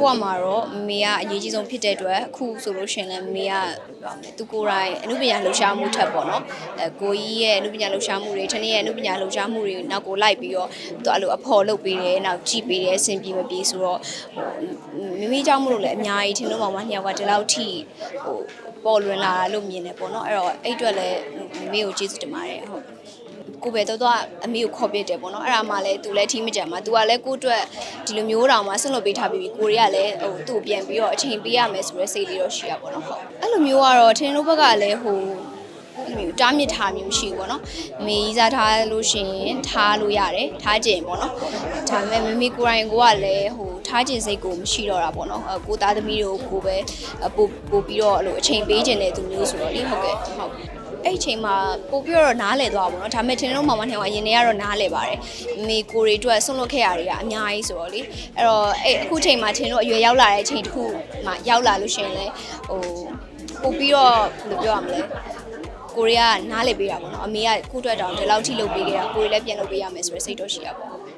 ဘဝမှာတော့မမေကအရေးကြီးဆုံးဖြစ်တဲ့အတွက်အခုဆိုလို့ရှိရင်လည်းမမေကဘာမလဲသူကိုယ်တိုင်အမှုပညာလှူရှားမှုထက်ပေါ့နော်အဲကိုကြီးရဲ့အမှုပညာလှူရှားမှုတွေထင်းရဲ့အမှုပညာလှူရှားမှုတွေနောက်ကိုလိုက်ပြီးတော့သူအဲ့လိုအဖော်လုပ်ပေးတယ်နောက်ကြည့်ပေးတယ်အဆင်ပြေမပြေဆိုတော့ဟိုမမေကြောင့်မလို့လည်းအများကြီးထင်လို့ပါမနှစ်ယောက်ကဒီလောက်ထိဟိုပေါ်လွင်လာတာလို့မြင်တယ်ပေါ့နော်အဲ့တော့အဲ့အတွက်လည်းမမေကိုကျေးဇူးတင်ပါတယ်ဟုတ် ကိုပဲတော့တော့အမေကိုခေါ်ပြတယ်ပေါ့နော်အဲ့ဒါမှလည်းသူလည်းထီးမကြံမှာသူကလည်းကိုယ့်အတွက်ဒီလိုမျိုးတောင်မှဆွန့်လွတ်ပေးထားပြီးပြီကိုရီးကလည်းဟိုသူ့ကိုပြန်ပြီးတော့အချိန်ပေးရမယ်ဆိုတဲ့စိတ်လေးတော့ရှိရပါတော့ဟုတ်အဲ့လိုမျိုးကတော့ထင်းတို့ဘက်ကလည်းဟိုအဲ့လိုမျိုးတားမြစ်ထားမျိုးမရှိဘူးပေါ့နော်မေးစားထားလို့ရှိရင်ထားလို့ရတယ်ထားကျင်ပေါ့နော်ဒါပေမဲ့မမေကိုယ်တိုင်ကိုကလည်းဟိုထားကျင်စိတ်ကိုမရှိတော့တာပေါ့နော်အဲကိုသားသမီးတို့ကိုပဲပို့ပို့ပြီးတော့အဲ့လိုအချိန်ပေးကျင်တဲ့သူမျိုးဆိုတော့လေဟုတ်ကဲ့ဟုတ် အဲ့ဒီအချိန်မှာပို့ပြီးတော့နားလဲသွားပါတော့ဒါပေမဲ့ထင်တော့မမထင်ကအရင်တည်းကတော့နားလဲပါတယ်မိကိုတွေအတွက်ဆွန့်လွတ်ခဲ့ရတွေကအများကြီးဆိုတော့လေအဲ့တော့အဲ့အခုချိန်မှာထင်တော့အရွယ်ရောက်လာတဲ့အချိန်တစ်ခုမှရောက်လာလို့ရှိရင်လဲဟိုပို့ပြီးတော့ဘယ်လိုပြောရမလဲကိုရီးယားနားလဲပေးတာပေါ့နော်အမေကကိုယ့်အတွက်တောင်ဒီလောက်ထိလုပ်ပေးခဲ့တာကိုရီးလည်းပြန်လုပ်ပေးရမယ်ဆိုတဲ့စိတ်တော့ရှိရပါ